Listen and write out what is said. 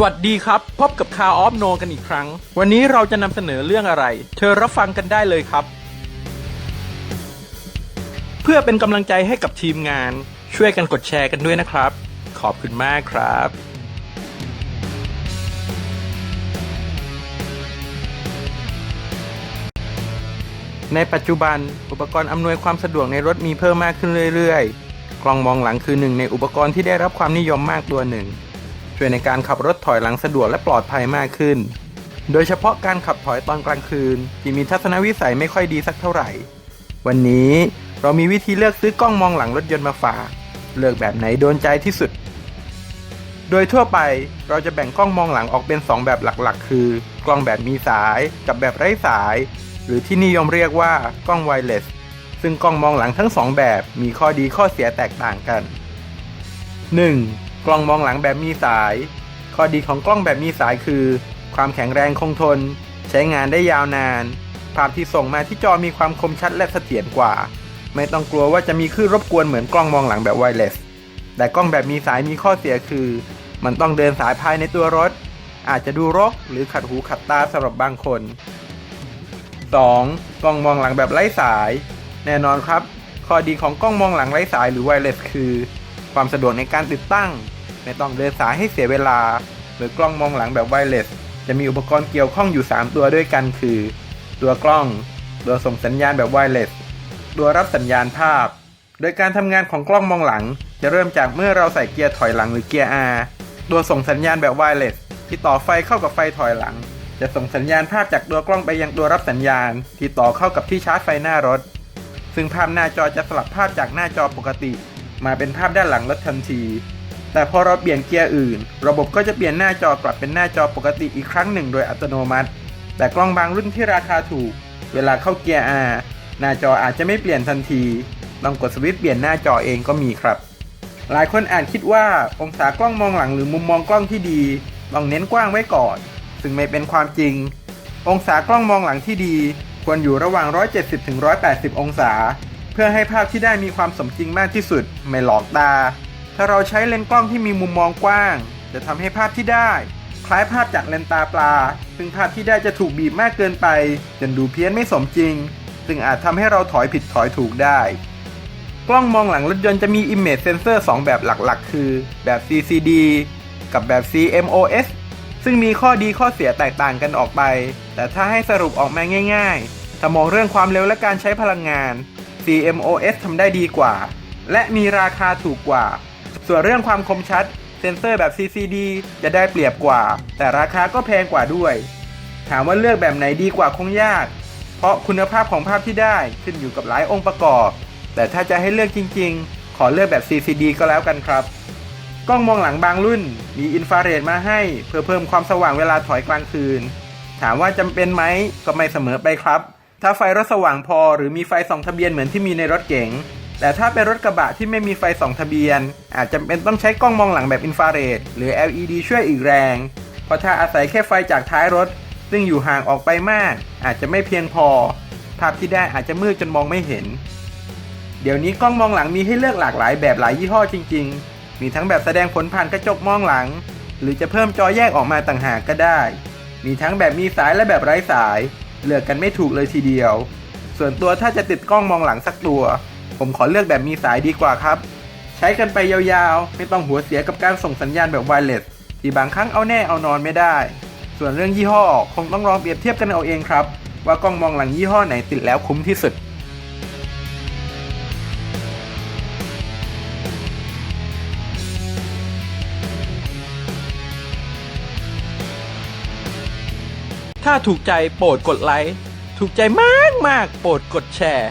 สวัสดีครับ พบกับคาออฟโนกันอีกครั้ง วันนี้เราจะนำเสนอเรื่องอะไร เธอรับฟังกันได้เลยครับ เพื่อเป็นกำลังใจให้กับทีมงาน ช่วยกันกดแชร์กันด้วยนะครับ ขอบคุณมากครับในปัจจุบัน อุปกรณ์อำนวยความสะดวกในรถมีเพิ่มมากขึ้นเรื่อย ๆ กล้องมองหลังคือหนึ่งในอุปกรณ์ที่ได้รับความนิยมมากตัวหนึ่ง ช่วยในการขับรถถอยหลังสะดวกและปลอดภัยมากขึ้น โดยเฉพาะการขับถอยตอนกลางคืน ที่มีทัศนวิสัยไม่ค่อยดีสักเท่าไหร่ วันนี้เรามีวิธีเลือกซื้อกล้องมองหลังรถยนต์มาฝาก เลือกแบบไหนโดนใจที่สุด โดยทั่วไปเราจะแบ่งกล้องมองหลังออกเป็น 2 แบบหลักๆ คือ กล้องแบบมีสายกับแบบไร้สาย หรือที่นิยมเรียกว่ากล้องไวเลสซึ่งกล้องมองหลังทั้งสองแบบมีข้อดีข้อเสียแตกต่างกัน 1. กล้องมองหลังแบบมีสาย ข้อดีของกล้องแบบมีสายคือ ความแข็งแรงคงทน ใช้งานได้ยาวนาน ภาพที่ส่งมาที่จอมีความคมชัดและเสถียรกว่า ไม่ต้องกลัวว่าจะมีคลื่นรบกวนเหมือนกล้องมองหลังแบบไวเลส แต่กล้องแบบมีสายมีข้อเสียคือ มันต้องเดินสายภายในตัวรถ อาจจะดูรกหรือขัดหูขัดตาสำหรับบางคน 2. กล้องมองหลังแบบไร้สาย แน่นอนครับ ข้อดีของกล้องมองหลังไร้สายหรือไวเลสคือ ความสะดวกในการติดตั้ง ไม่ต้องเดินสายให้เสียเวลา หรือกล้องมองหลังแบบไวเลสจะมีอุปกรณ์เกี่ยวข้องอยู่ 3 ตัวด้วยกันคือ ตัวกล้อง ตัวส่งสัญญาณแบบไวเลสตัวรับสัญญาณภาพ โดยการทำงานของกล้องมองหลัง จะเริ่มจากเมื่อเราใส่เกียร์ถอยหลังหรือเกียร์ R ตัวส่งสัญญาณแบบไวเลสที่ต่อไฟเข้ากับไฟถอยหลัง จะส่งสัญญาณภาพจากตัวกล้องไปยังตัวรับสัญญาณ ที่ต่อเข้ากับที่ชาร์จไฟหน้ารถ ซึ่งภาพหน้าจอจะสลับภาพจากหน้าจอปกติ มาเป็นภาพด้านหลังรถทันที แต่พอเราเปลี่ยนเกียร์อื่น ระบบก็จะเปลี่ยนหน้าจอกลับเป็นหน้าจอปกติอีกครั้งหนึ่งโดยอัตโนมัติ แต่กล้องบางรุ่นที่ราคาถูก เวลาเข้าเกียร์ R หน้าจออาจจะไม่เปลี่ยนทันทีต้องกดสวิตช์เปลี่ยนหน้าจอเองก็มีครับ หลายคนอาจคิดว่าองศากล้องมองหลังหรือมุมมองกล้องที่ดีต้องเน้นกว้างไว้ก่อน ซึ่งไม่เป็นความจริง องศากล้องมองหลังที่ดี ควรอยู่ระหว่าง 170-180 องศา เพื่อให้ภาพที่ได้มีความสมจริงมากที่สุด ไม่หลอกตา ถ้าเราใช้เลนส์กล้องที่มีมุมมองกว้าง จะทำให้ภาพที่ได้ คล้ายภาพจากเลนตาปลา ซึ่งภาพที่ได้จะถูกบีบมากเกินไป จนดูเพี้ยนไม่สมจริง ซึ่งอาจทำให้เราถอยผิดถอยถูกได้ กล้องมองหลังรถยนต์จะมี Image Sensor 2 แบบหลักๆ คือ แบบ CCD กับแบบ CMOS ซึ่งมีข้อดีข้อเสียแตกต่างกันออกไป แต่ถ้าให้สรุปออกมาง่าย ๆ ถ้ามองเรื่องความเร็วและการใช้พลังงาน CMOS ทำได้ดีกว่า และมีราคาถูกกว่า ส่วนเรื่องความคมชัด เซนเซอร์แบบ CCD จะได้เปรียบกว่า แต่ราคาก็แพงกว่าด้วย ถามว่าเลือกแบบไหนดีกว่าคงยาก เพราะคุณภาพของภาพที่ได้ขึ้นอยู่กับหลายองค์ประกอบ แต่ถ้าจะให้เลือกจริง ๆ ขอเลือกแบบ CCD ก็แล้วกันครับ กล้องมองหลังบางรุ่น มีอินฟราเรดมาให้ เพื่อเพิ่มความสว่างเวลาถอยกลางคืน ถามว่าจำเป็นไหมก็ไม่เสมอไปครับ ถ้าไฟรถสว่างพอ หรือมีไฟส่องทะเบียนเหมือนที่มีในรถเก๋ง แต่ถ้าเป็นรถกระบะที่ไม่มีไฟส่องทะเบียน อาจจำเป็นต้องใช้กล้องมองหลังแบบอินฟราเรดหรือ LED ช่วยอีกแรง เพราะถ้าอาศัยแค่ไฟจากท้ายรถ ซึ่งอยู่ห่างออกไปมาก อาจจะไม่เพียงพอ ภาพที่ได้อาจจะมืดจนมองไม่เห็น เดี๋ยวนี้กล้องมองหลังมีให้เลือกหลากหลายแบบหลายยี่ห้อจริง ๆ มีทั้งแบบแสดงผลผ่านกระจกมองหลัง หรือจะเพิ่มจอแยกออกมาต่างหากก็ได้ มีทั้งแบบมีสายและแบบไร้สาย เลือกกันไม่ถูกเลยทีเดียว ส่วนตัวถ้าจะติดกล้องมองหลังสักตัว ผมขอเลือกแบบมีสายดีกว่าครับ ใช้กันไปยาวๆ ไม่ต้องหัวเสียกับการส่งสัญญาณแบบไวเลสที่บางครั้งเอาแน่เอานอนไม่ได้ ส่วนเรื่องยี่ห้อคงต้องลองเปรียบเทียบกันเอาเองครับ ว่ากล้องมองหลังยี่ห้อไหนติดแล้วคุ้มที่สุดถ้าถูกใจโปรดกดไลค์ ถูกใจมากมากๆโปรดกดแชร์